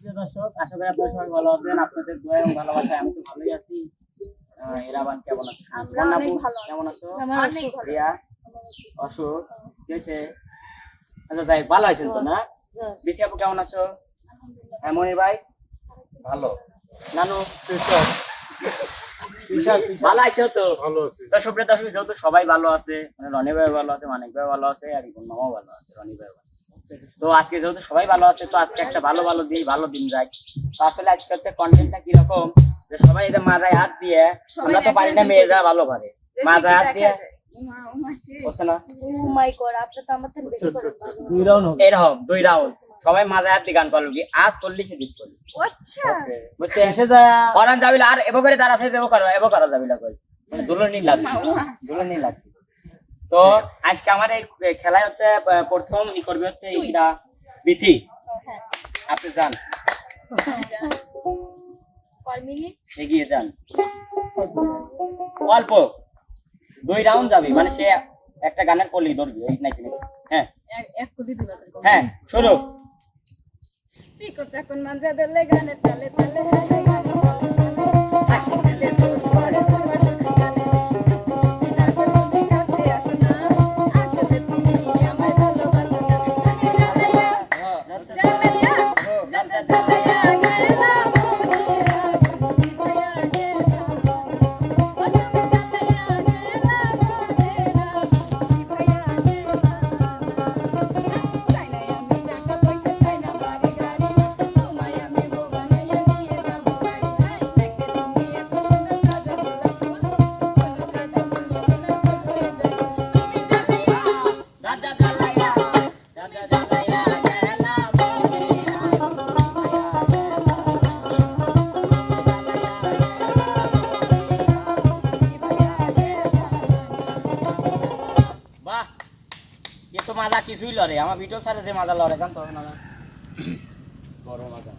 প্রিয় দর্শক আশা করি আপনারা সবাই ভালো আছেন। আপনাদের দোয়া এবং ভালোবাসায় আমি তো ভালোই আছি। এরাবান কেমন আছো। কেমন আছো। রিয়া অশোক কি হয়েছে আচ্ছা যাই ভালো আছেন তো না? বিথি আপু কেমন আছো? হ্যাঁ মনির ভাই? ভালো। নানু তুষার ভালো আছো তো? তো সুপ্রিয় দর্শক যেহেতু সবাই ভালো আছে মানে রনি ভাই ভালো আছে মানিক ভাই ভালো আছে আর ইবন মামাও ভালো আছে রনি ভাই ভালো আছে। তো আজকে যেহেতু সবাই ভালো আছে তো আজকে একটা ভালো ভালো দিন ভালো দিন যায় তো আসলে আজকে হচ্ছে কন্টেন্টটা কীরকম? যে সবাই মাথায় হাত দিয়ে আমরা তো পারি না মেয়েরা ভালো পারে। মাথায় হাত দিয়ে ভালো। দুই রাউন্ড এরকম দুই রাউন্ড সবাই মাঝে হাত দিয়ে গান পারল কি? আজ করলি সে দিস করলি। আচ্ছা। বুঝছে এসে যায় করান যাবিলা আর এবার করে তারা থেকে এবার করা এবার করা যাবিলা কই? দুলনি লাগবে দুলনি লাগবে তো আজকে আমার এই খেলায় হচ্ছে প্রথম ই করবে হচ্ছে এইটা বিথি। আপনি যান। এগিয়ে যান। অল্প। দুই রাউন্ড যাবে। মানে সে একটা গানের কলি ধরবি। হ্যাঁ। হ্যাঁ শুরু। চিকো চাকন মাঞ্জাদের লেগানে গানে তালে তালে। কিছুই লড়ে আমার ভিডিও ছাড়ে যে মাজা লড়ে জান তখন না বড় মাজা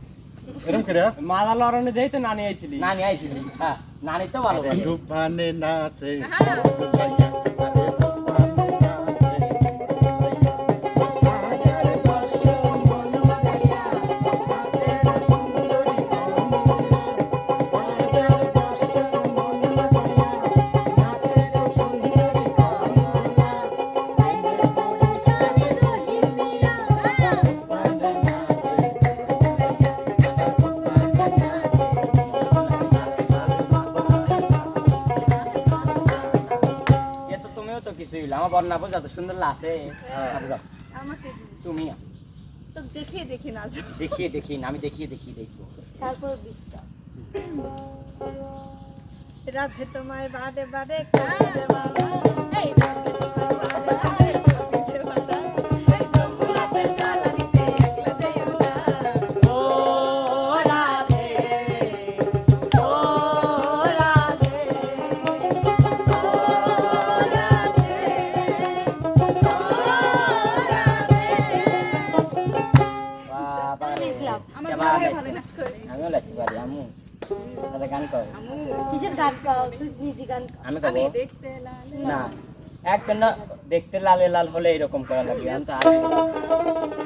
এরম করে মাজা লড়ানো দেই তো নানি আইছিলি। নানি আইছিলি হ্যাঁ। নানি তো ভালো ডুবানে নাচে। দুলাইয়া, বর্ণা বোঝা তো সুন্দর লাগছে। হ্যাঁ। না আমাকে তুমি তো দেখে দেখে না দেখিয়ে দেখি না আমি দেখিয়ে দেখিয়ে দেখব। তারপর রাধে তোমায় বারে বারে এই আমিও আমু গান কর। কিসের গান তুই নিজে গান আমি না একবার না দেখতে লালে লাল হলে এরকম করা লাগবে আমি তো আগে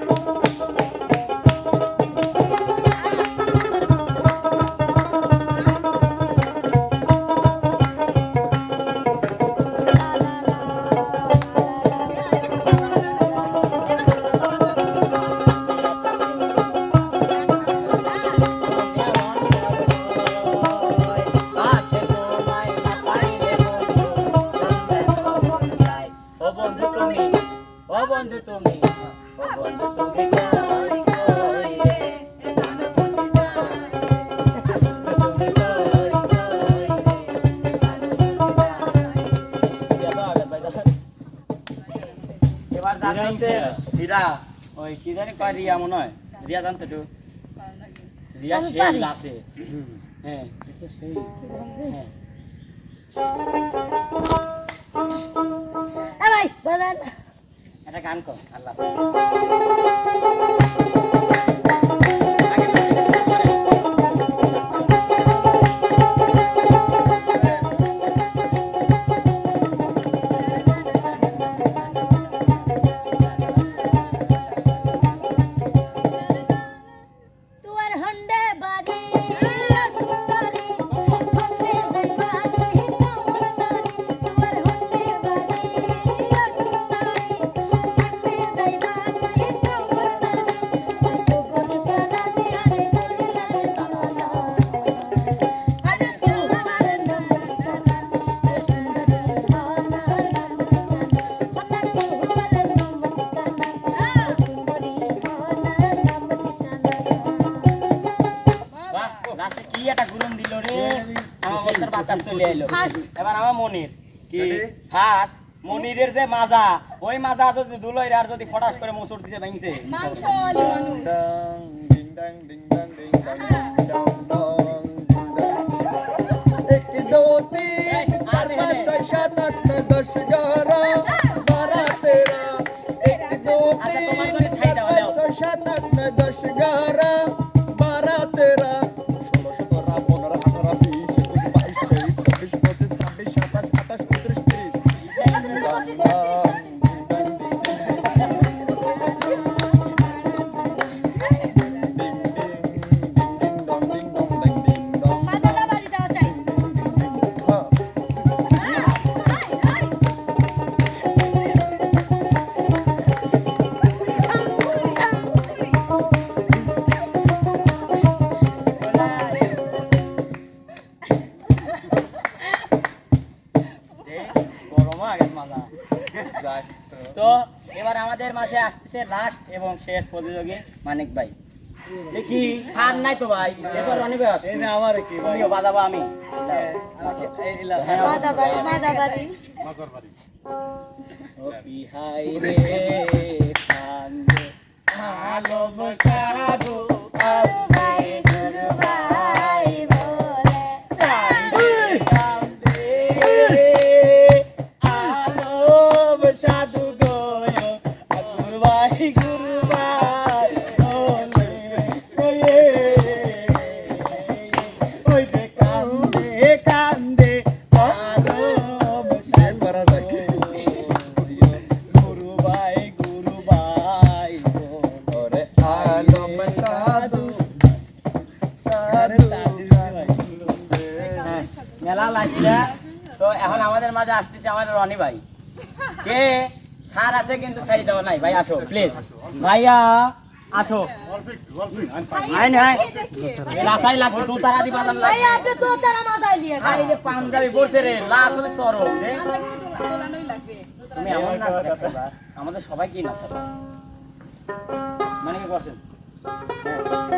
রিয়া ওই কি জানি কয় রিয়া মনে হয়। রিয়া জানতো একটু। রিয়া সেই আছে হ্যাঁ। এটা সেই হ্যাঁ ভাই বাজান। একটা গান কর আল্লাহ লাস্টে কি একটা গুলুম দিল রে? আমার বছর বাতাস চলে এলো First. এবার আমার মনির কি? ফার্স্ট মনিরের যে মাজা ওই মাজা যদি দুলই আর যদি ফটাস করে মোচড় দিতে ভাঙছে। মাংস ডিং ডিং ডিং আমাদের মাঝে আসতেছে লাস্ট এবং শেষ প্রতিযোগী মানিক ভাই। দেখি ফান নাই তো ভাই। এবার অনেক আমার কি? তুমিও বাজাবো আমি। হ্যাঁ, মেলা লাগছে। তো এখন আমাদের মাঝে আসতেছে আমাদের রনি ভাই। কে? স্যার আছে কিন্তু সারি দেওয়া নাই। ভাই আসো প্লিজ ভাইয়া আসো। আই নাই রাসাই লাগবে দু তারা দি বাদাম ভাই লাগবে আপনি তো তারা মাজাই লিয়ে আরে রে পাঞ্জাবি বসে রে লাশ হবে সরব রে আমরা কিন্তু দোলানোই লাগবে তুমি এমন না আমাদের সবাই কি নাচাবে। মানে কি করছেন? হ্যাঁ।